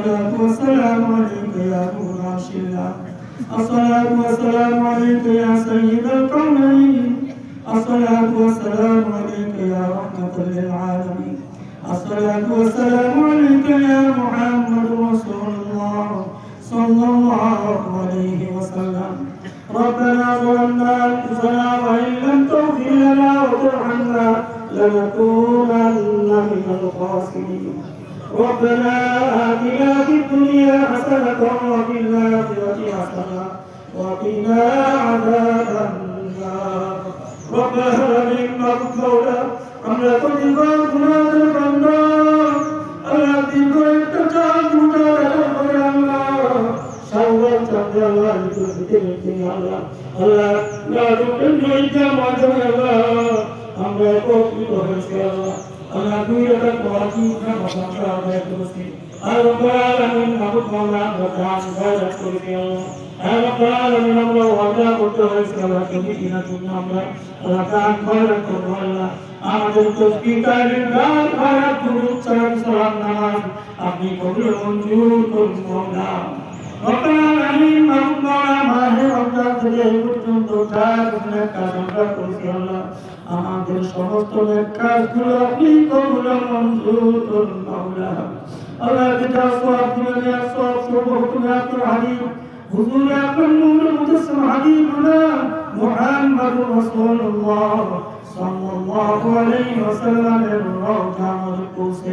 الصلاة والسلام عليك يا نور عرش الله. الصلاة والسلام عليك يا سيد الكونين الصلاة والسلام عليك يا رحمة للعالمين. الصلاة والسلام عليك يا محمد رسول الله صلى الله عليه وسلم. ربنا ظلمنا أنفسنا وإن لم تغفر لنا وترحمنا لنكونن من الخاسرين. ربنا آتنا في الدنيا حسنة وفي الآخرة حسنة وقنا عذاب النار ربنا إنك مولى আমরা প্রতিবার গুণাদের বান্দা আল্লাহ দীর্ঘ একটা চাঁদ গুণা দেখা করে আল্লাহ সাউবার চাঁদে আল্লাহ একটু দিতে দিতে আল্লাহ আল্লাহ লালুকের জয়িতা মাধ্যমে আল্লাহ আমরা উপকৃত হয়েছি আল্লাহ আল্লাহ দুই কোয়াজি না ভাষা আমরা করেছি আর রব্বুল আলামিন মাহবুব মাওলা আমরা দান খয়রাত করে দিও আর রব্বুল আলামিন আমরা ওয়াদা করতে হয়েছে আল্লাহ তুমি কিনা জন্য আমরা দান খয়রাত করব আল্লাহ আমাদের আপনি কবুল আমরা আমাদের সমস্ত কাজগুলো আপনি কবুল মঞ্জুর করুন মাওলা আল্লাহ যেটা সব দিনে সব সব তুমি আপনার হাবিব, হুজুর আপনার নূর মুজাসসিম হাবিবুনা মুহাম্মদুর রাসূলুল্লাহ সাল্লাল্লাহু আলাইহি ওয়াসাল্লামের রওজা মুবারক পৌঁছে